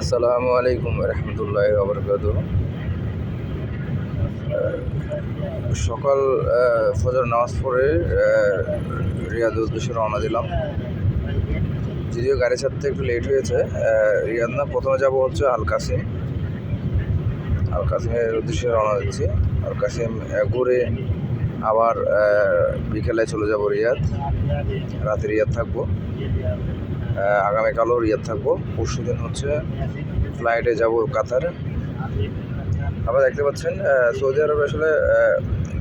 আসসালামু আলাইকুম রহমতুল্লাহ আবরকাত সকাল ফজর নামাজ পড়ে আহ, রিয়াদের উদ্দেশ্যে রওনা দিলাম। যদিও গাড়ি ছাড়তে একটু লেট হয়েছে রিয়াদ না প্রথমে যাব হচ্ছে আল কাসিম আল কাসিমের উদ্দেশ্যে রওনা দিচ্ছি। আল কাসিম ঘুরে আবার বিকেলে চলে যাব রিয়াদ। রাতে রিয়াদ থাকব। আগামীকালও রিয়াদ থাকব। পরশু দিন হচ্ছে ফ্লাইটে যাব কাতারে। আপনারা দেখতে পাচ্ছেন সৌদি আরবে আসলে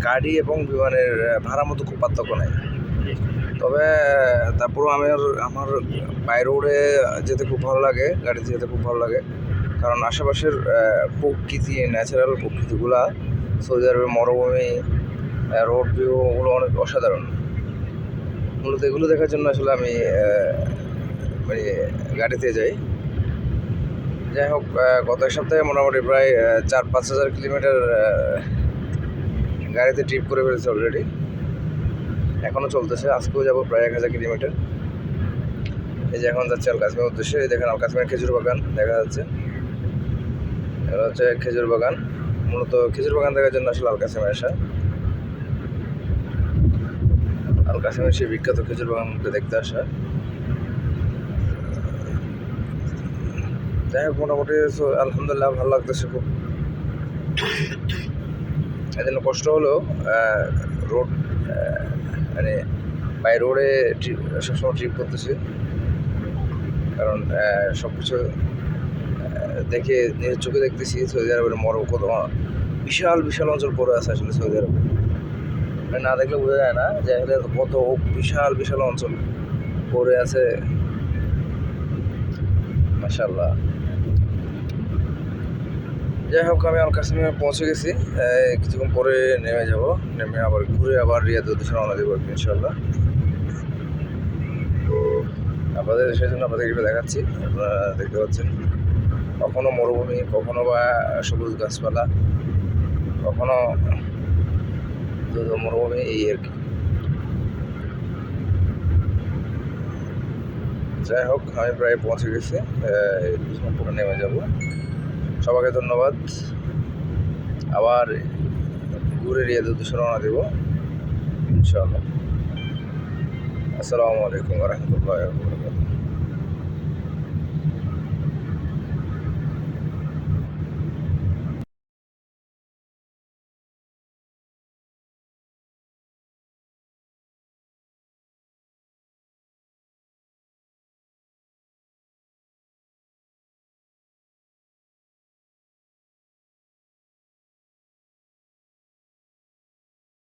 গাড়ি এবং বিমানের ভাড়া মতো খুব পার্থক্য নেই। তবে তারপরেও আমি আমার বাই রোডে যেতে খুব ভালো লাগে, গাড়িতে যেতে খুব ভালো লাগে। কারণ আশেপাশের প্রকৃতি ন্যাচারাল প্রকৃতিগুলা, সৌদি আরবের মরুভূমি রোড ভিউগুলো অনেক অসাধারণ। মূলত এগুলো দেখার জন্য আসলে আমি মানে গাড়িতে যাই। যাই হোক গত এক সপ্তাহে মোটামুটি প্রায় চার পাঁচ হাজার কিলোমিটার গাড়িতে ট্রিপ করে ফেলেছে অলরেডি এখনও চলতেছে, আজকেও যাব প্রায় এক হাজার কিলোমিটার। এই যে এখন যাচ্ছে আল কাশ্মীর উদ্দেশ্যে, এই দেখেন আল কাশ্মীর খেজুর বাগান দেখা যাচ্ছে। এটা হচ্ছে খেজুর বাগান, মূলত খেজুর বাগান দেখার জন্য আসলে আল কাশ্মীর আসা। আল কাশ্মীর সেই বিখ্যাত খেজুর বাগানটা দেখতে আসা। যাই হোক, মোটামুটি আলহামদুলিল্লাহ ভালো লাগতেছে খুব। জন্য কষ্ট হলেও রোড মানে বাই রোডে সবসময় ট্রিপ করতেছি। কারণ সব কিছু দেখে নিজের চোখে দেখতেছি সৌদি আরবের মরো, কত বিশাল বিশাল অঞ্চল পড়ে আছে আসলে সৌদি আরবে। মানে না দেখলে বোঝা যায় না যে আসলে কত বিশাল বিশাল অঞ্চল পড়ে আছে। মাশাল্লাহ যাই হোক আমি আল কাশ্মীরে পৌঁছে গেছি। কিছুক্ষণ পরে নেমে যাব। নেমে আবার ঘুরে আবার রিয়াদ উদ্দেশ্যে রওনা দেবো ইনশাল্লাহ তো আপনাদের সেই জন্য আপনাদেরকে দেখাচ্ছি। আপনারা দেখতে পাচ্ছেন, কখনো মরুভূমি, কখনো বা সবুজ গাছপালা, কখনো মরুভূমি, এই আর কি। যাই হোক আমি প্রায় পৌঁছে গেছি। নেমে যাব। সবাইকে ধন্যবাদ। আবার ঘুরে রিয়াদ উদ্দেশ্যে রওনা দেব ইনশাআল্লাহ। আসসালামু আলাইকুম রহমতুল্লাহ